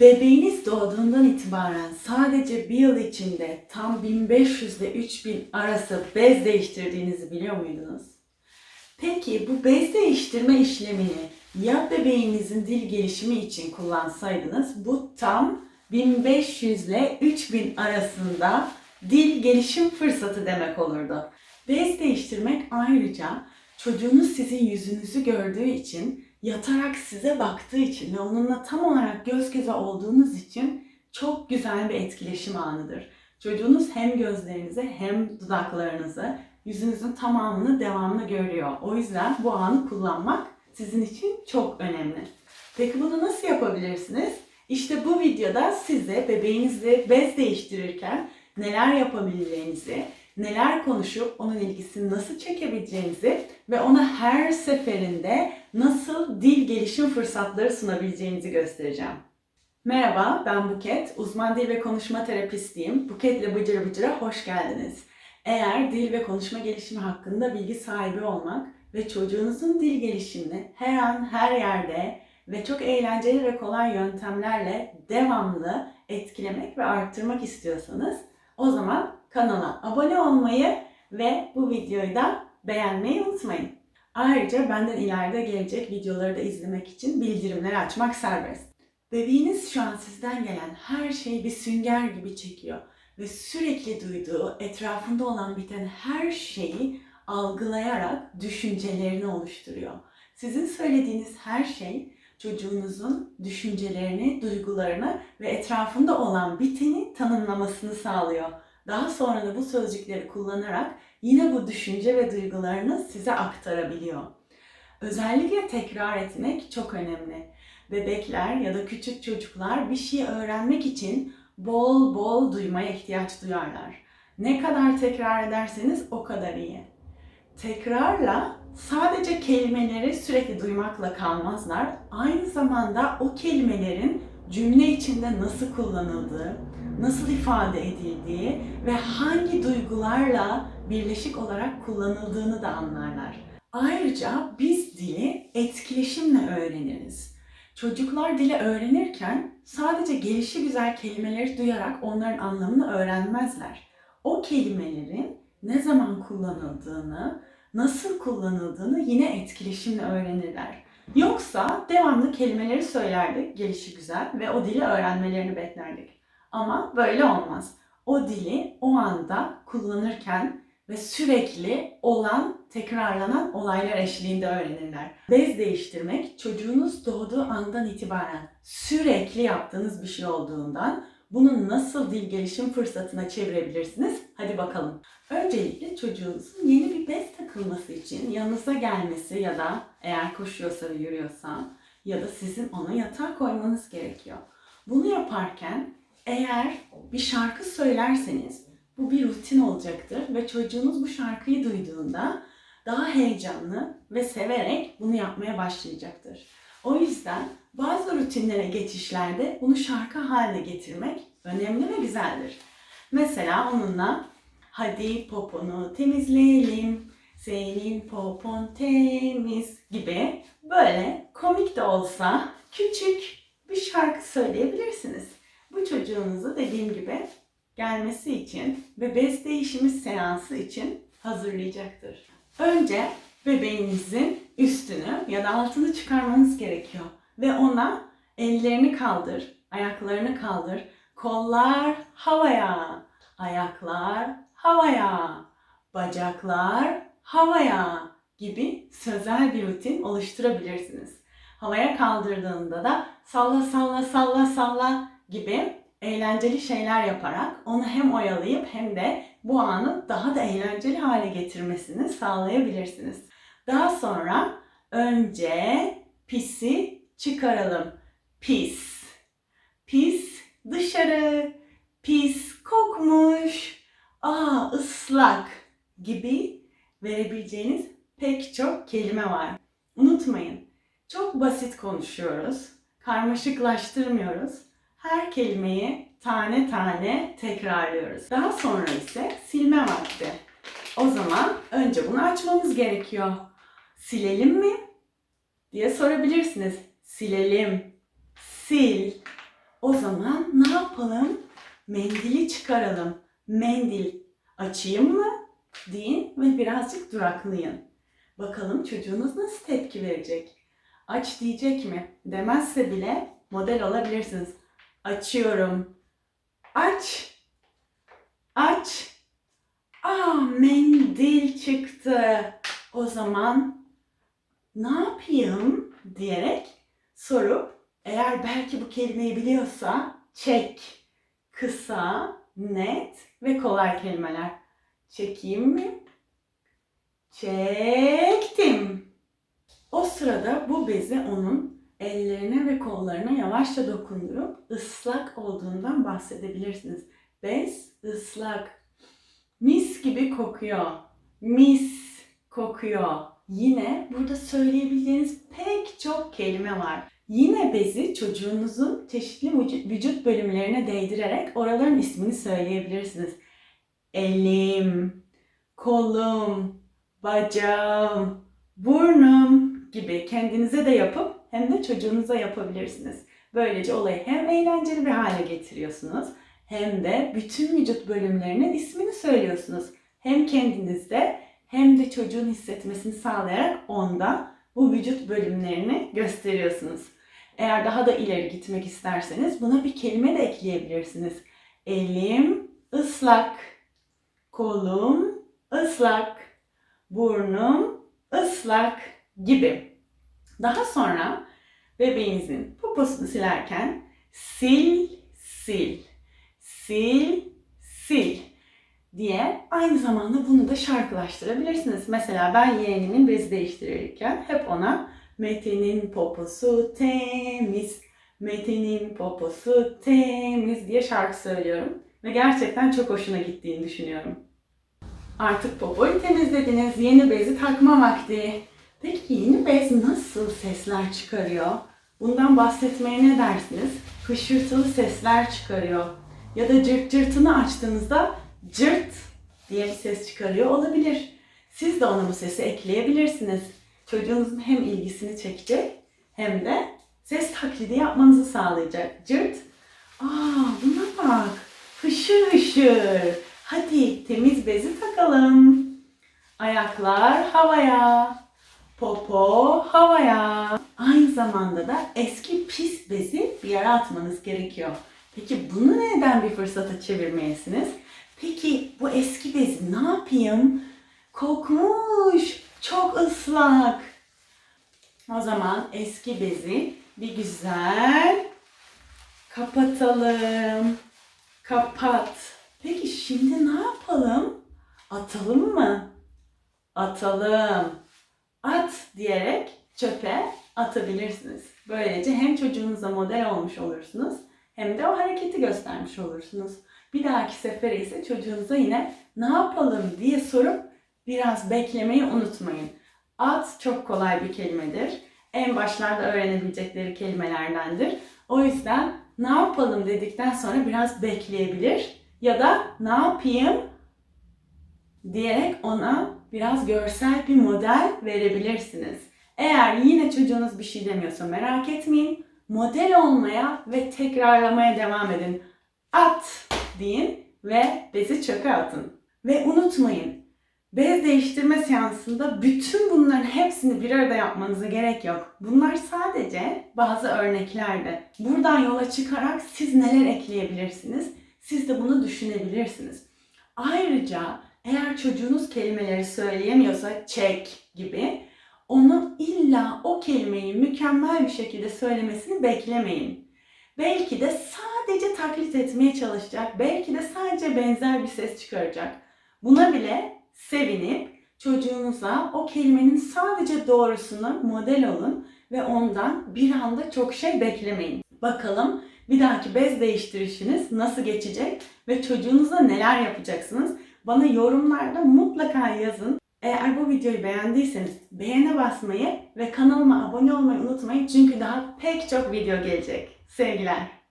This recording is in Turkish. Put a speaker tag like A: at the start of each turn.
A: Bebeğiniz doğduğundan itibaren sadece bir yıl içinde tam 1500 ile 3000 arası bez değiştirdiğinizi biliyor muydunuz? Peki bu bez değiştirme işlemini ya bebeğinizin dil gelişimi için kullansaydınız bu tam 1500 ile 3000 arasında dil gelişim fırsatı demek olurdu. Bez değiştirmek ayrıca çocuğunuz sizin yüzünüzü gördüğü için, yatarak size baktığı için ve onunla tam olarak göz göze olduğunuz için çok güzel bir etkileşim anıdır. Çocuğunuz hem gözlerinizi hem dudaklarınızı, yüzünüzün tamamını devamlı görüyor. O yüzden bu anı kullanmak sizin için çok önemli. Peki bunu nasıl yapabilirsiniz? İşte bu videoda size bebeğinizle bez değiştirirken neler yapabileceğinizi, neler konuşup onun ilgisini nasıl çekebileceğinizi ve ona her seferinde nasıl dil gelişim fırsatları sunabileceğinizi göstereceğim. Merhaba, ben Buket. Uzman dil ve konuşma terapistiyim. Buket'le Bıcıra Bıcıra hoş geldiniz. Eğer dil ve konuşma gelişimi hakkında bilgi sahibi olmak ve çocuğunuzun dil gelişimini her an her yerde ve çok eğlenceli ve kolay yöntemlerle devamlı etkilemek ve arttırmak istiyorsanız o zaman kanala abone olmayı ve bu videoyu da beğenmeyi unutmayın. Ayrıca benden ileride gelecek videoları da izlemek için bildirimleri açmak serbest. Bebeğiniz şu an sizden gelen her şeyi bir sünger gibi çekiyor ve sürekli duyduğu, etrafında olan biten her şeyi algılayarak düşüncelerini oluşturuyor. Sizin söylediğiniz her şey çocuğunuzun düşüncelerini, duygularını ve etrafında olan biteni tanımlamasını sağlıyor. Daha sonra da bu sözcükleri kullanarak yine bu düşünce ve duygularını size aktarabiliyor. Özellikle tekrar etmek çok önemli. Bebekler ya da küçük çocuklar bir şey öğrenmek için bol bol duymaya ihtiyaç duyarlar. Ne kadar tekrar ederseniz o kadar iyi. Tekrarla sadece kelimeleri sürekli duymakla kalmazlar. Aynı zamanda o kelimelerin cümle içinde nasıl kullanıldığı, nasıl ifade edildiği ve hangi duygularla birleşik olarak kullanıldığını da anlarlar. Ayrıca biz dili etkileşimle öğreniriz. Çocuklar dili öğrenirken sadece gelişi güzel kelimeleri duyarak onların anlamını öğrenmezler. O kelimelerin ne zaman kullanıldığını, nasıl kullanıldığını yine etkileşimle öğrenirler. Yoksa devamlı kelimeleri söylerdik gelişi güzel ve o dili öğrenmelerini beklerdik. Ama böyle olmaz. O dili o anda kullanırken ve sürekli olan, tekrarlanan olaylar eşliğinde öğrenirler. Bez değiştirmek çocuğunuz doğduğu andan itibaren sürekli yaptığınız bir şey olduğundan bunu nasıl dil gelişim fırsatına çevirebilirsiniz? Hadi bakalım. Öncelikle çocuğunuzun yeni bir bez takılması için yanınıza gelmesi ya da eğer koşuyorsa ve yürüyorsa ya da sizin onu yatağa koymanız gerekiyor. Bunu yaparken eğer bir şarkı söylerseniz bu bir rutin olacaktır ve çocuğunuz bu şarkıyı duyduğunda daha heyecanlı ve severek bunu yapmaya başlayacaktır. O yüzden bazı rutinlere geçişlerde bunu şarkı haline getirmek önemli ve güzeldir. Mesela onunla hadi poponu temizleyelim, senin popon temiz gibi böyle komik de olsa küçük bir şarkı söyleyebilirsiniz. Bu çocuğunuzu dediğim gibi gelmesi için ve bez değişimi seansı için hazırlayacaktır. Önce bebeğinizin üstünü ya da altını çıkarmanız gerekiyor ve ona ellerini kaldır, ayaklarını kaldır, kollar havaya, ayaklar havaya, bacaklar havaya gibi sözel bir rutin oluşturabilirsiniz. Havaya kaldırdığında da salla salla salla salla gibi eğlenceli şeyler yaparak onu hem oyalayıp hem de bu anı daha da eğlenceli hale getirmesini sağlayabilirsiniz. Daha sonra önce pisi çıkaralım. Pis. Pis dışarı. Pis kokmuş. Aa ıslak gibi verebileceğiniz pek çok kelime var. Unutmayın. Çok basit konuşuyoruz. Karmaşıklaştırmıyoruz. Her kelimeyi tane tane tekrarlıyoruz. Daha sonra ise silme vakti. O zaman önce bunu açmamız gerekiyor. Silelim mi? diye sorabilirsiniz. Silelim. Sil. O zaman ne yapalım? Mendili çıkaralım. Mendil açayım mı? Deyin ve birazcık duraklayın. Bakalım çocuğunuz nasıl tepki verecek? Aç diyecek mi? Demezse bile model olabilirsiniz. Açıyorum. Aç. Aç. Aa mendil çıktı. O zaman ne yapayım diyerek sorup eğer belki bu kelimeyi biliyorsa çek. Kısa, net ve kolay kelimeler. Çekeyim mi? Çektim. O sırada bu bezi onun ellerine ve kollarına yavaşça dokundurup ıslak olduğundan bahsedebilirsiniz. Bez ıslak. Mis gibi kokuyor. Mis kokuyor. Yine burada söyleyebileceğiniz pek çok kelime var. Yine bezi çocuğunuzun çeşitli vücut- bölümlerine değdirerek oraların ismini söyleyebilirsiniz. Elim, kolum, bacağım, burnum gibi kendinize de yapıp hem de çocuğunuza yapabilirsiniz. Böylece olayı hem eğlenceli bir hale getiriyorsunuz hem de bütün vücut bölümlerinin ismini söylüyorsunuz. Hem kendinizde hem de çocuğun hissetmesini sağlayarak onda bu vücut bölümlerini gösteriyorsunuz. Eğer daha da ileri gitmek isterseniz buna bir kelime de ekleyebilirsiniz. Elim ıslak, kolum ıslak, burnum ıslak gibi. Daha sonra bebeğinizin poposunu silerken sil, sil, sil, sil diye aynı zamanda bunu da şarkılaştırabilirsiniz. Mesela ben yeğenimin bezi değiştirirken hep ona Mete'nin poposu temiz, Mete'nin poposu temiz diye şarkı söylüyorum. Ve gerçekten çok hoşuna gittiğini düşünüyorum. Artık popoyu temizlediniz, yeni bezi takma vakti. Peki yeni bez nasıl sesler çıkarıyor? Bundan bahsetmeye ne dersiniz? Hışırtılı sesler çıkarıyor. Ya da cırt cırtını açtığınızda cırt diye bir ses çıkarıyor olabilir. Siz de ona bu sesi ekleyebilirsiniz. Çocuğunuzun hem ilgisini çekecek hem de ses taklidi yapmanızı sağlayacak. Cırt. Aa buna bak. Hışır hışır. Hadi temiz bezi takalım. Ayaklar havaya. Popo havaya. Aynı zamanda da eski pis bezi bir yere atmanız gerekiyor. Peki bunu neden bir fırsata çevirmeyesiniz? Peki bu eski bezi ne yapayım? Kokmuş, çok ıslak. O zaman eski bezi bir güzel kapatalım. Kapat. Peki şimdi ne yapalım? Atalım mı? Atalım. At diyerek çöpe atabilirsiniz. Böylece hem çocuğunuza model olmuş olursunuz hem de o hareketi göstermiş olursunuz. Bir dahaki sefere ise çocuğunuza yine ne yapalım diye sorup biraz beklemeyi unutmayın. At çok kolay bir kelimedir. En başlarda öğrenebilecekleri kelimelerdendir. O yüzden ne yapalım dedikten sonra biraz bekleyebilir ya da ne yapayım diyerek ona biraz görsel bir model verebilirsiniz. Eğer yine çocuğunuz bir şey demiyorsa merak etmeyin. Model olmaya ve tekrarlamaya devam edin. At deyin ve bezi çöpe atın. Ve unutmayın bez değiştirme seansında bütün bunların hepsini bir arada yapmanıza gerek yok. Bunlar sadece bazı örneklerdi. Buradan yola çıkarak siz neler ekleyebilirsiniz? Siz de bunu düşünebilirsiniz. Ayrıca eğer çocuğunuz kelimeleri söyleyemiyorsa çek gibi onun illa o kelimeyi mükemmel bir şekilde söylemesini beklemeyin. Belki de sadece taklit etmeye çalışacak, belki de sadece benzer bir ses çıkaracak. Buna bile sevinip çocuğunuza o kelimenin sadece doğrusunu model olun ve ondan bir anda çok şey beklemeyin. Bakalım bir dahaki bez değiştirişiniz nasıl geçecek ve çocuğunuza neler yapacaksınız? Bana yorumlarda mutlaka yazın. Eğer bu videoyu beğendiyseniz beğene basmayı ve kanalıma abone olmayı unutmayın çünkü daha pek çok video gelecek. Sevgiler.